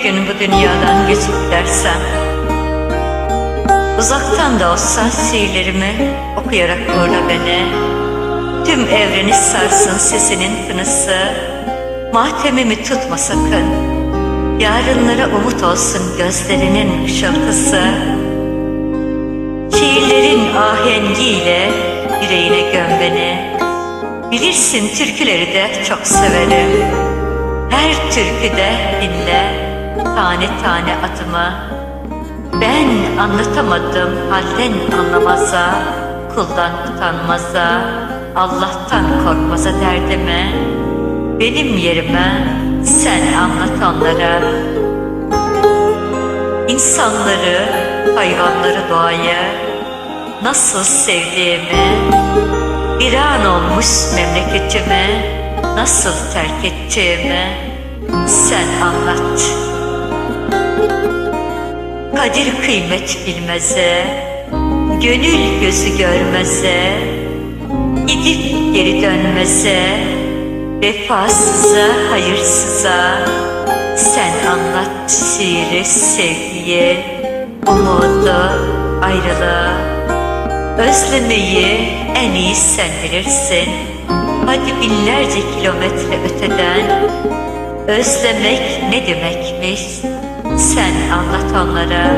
Bir gün bu dünyadan geçip gidersem Uzaktan da olsa şiirlerimi okuyarak uğurla beni. Tüm evreni sarsın sesinin tınısı Matemimi tutma sakın. Yarınlara umut olsun gözlerinin ışıltısı Şiirlerin ahengiyle yüreğine göm beni. Bilirsin türküleri de çok severim. Her türküde dinle tane tane adımı Ben anlatamadım halden anlamaza Kuldan utanmaza Allah'tan korkmaza derdimi Benim yerime sen anlat onlara. İnsanları, hayvanları, doğayı Nasıl sevdiğimi Bir an olmuş memleketimi Nasıl terk ettiğimi Sen anlat Kadir kıymet bilmeze Gönül gözü görmeze Gidip geri dönmeze Vefasıza, hayırsıza Sen anlat şiiri, sevgiyi Umudu, ayrılığı Özlemeyi en iyi sen bilirsin Hadi binlerce kilometre öteden. Özlemek ne demekmiş Sen anlat onlara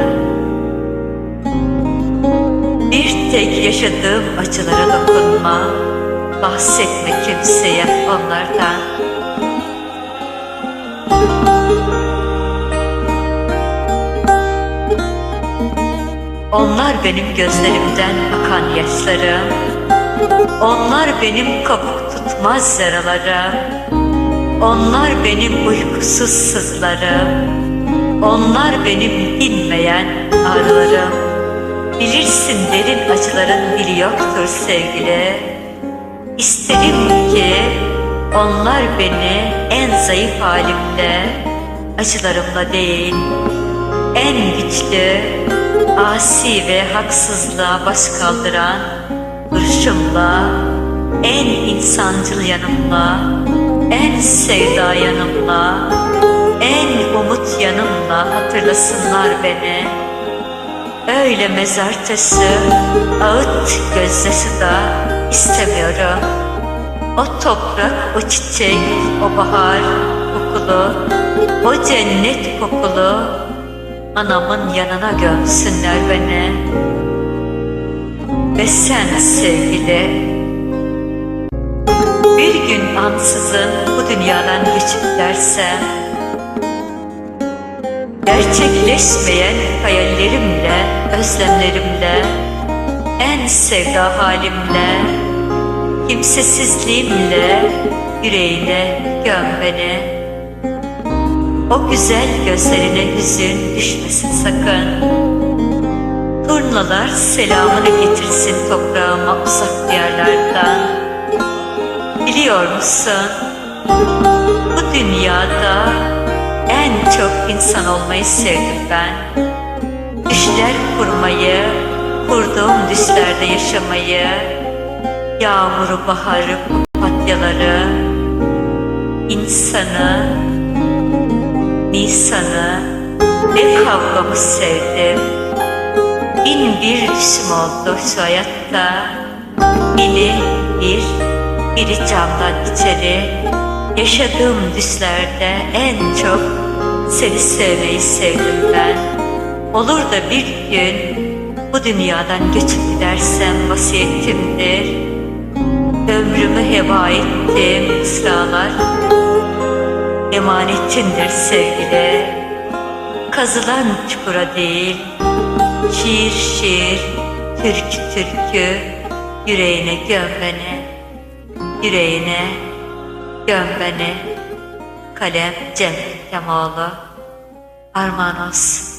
Bir tek yaşadığım acılara dokunma Bahsetme kimseye onlardan. Onlar benim gözlerimden akan yaşlarım Onlar benim kabuk tutmaz yaralarım Onlar benim uykusuz sızlarım Onlar benim dinmeyen ağrılarım Bilirsin derin acıların dili yoktur sevgili. İsterim ki onlar beni en zayıf halimde Acılarımla değil en güçlü, asi ve haksızlığa baş kaldıran duruşumla, en insancıl yanımla, en sevda yanımla, en umut yanımla hatırlasınlar beni. Öyle mezar taşı, ağıt gözdesi da istemiyorum. O toprak, o çiçek, o bahar kokulu, o cennet kokulu anamın yanına gömsünler beni. Ve sen sevgili, bir gün ansızın bu dünyadan geçip dersem, gerçekleşmeyen hayallerimle, özlemlerimle, en sevda halimle, kimsesizliğimle yüreğine göm beni. O güzel gözlerine hüzün düşmesin sakın. Turnalar selamını getirsin toprağıma uzak diyarlardan. Biliyor musun? Bu dünyada en çok insan olmayı sevdim ben. Düşler kurmayı, kurduğum düşlerde yaşamayı, yağmuru, baharı, papatyaları, insanı, Nisan'ı ve kavgamı sevdim. Bin bir düşüm oldu şu hayatta. Biri bir, biri camdan içeri. Yaşadığım düşlerde en çok seni sevmeyi sevdim ben. Olur da bir gün bu dünyadan göçüp gidersem vasiyetimdir. Ömrümü heba ettim sıralar emanetindir sevgili. Kazılan çukura değil, şiir şiir, türkü türkü, yüreğine göm beni, yüreğine göm beni. Kalem Cem Kemoğlu Arman olsun.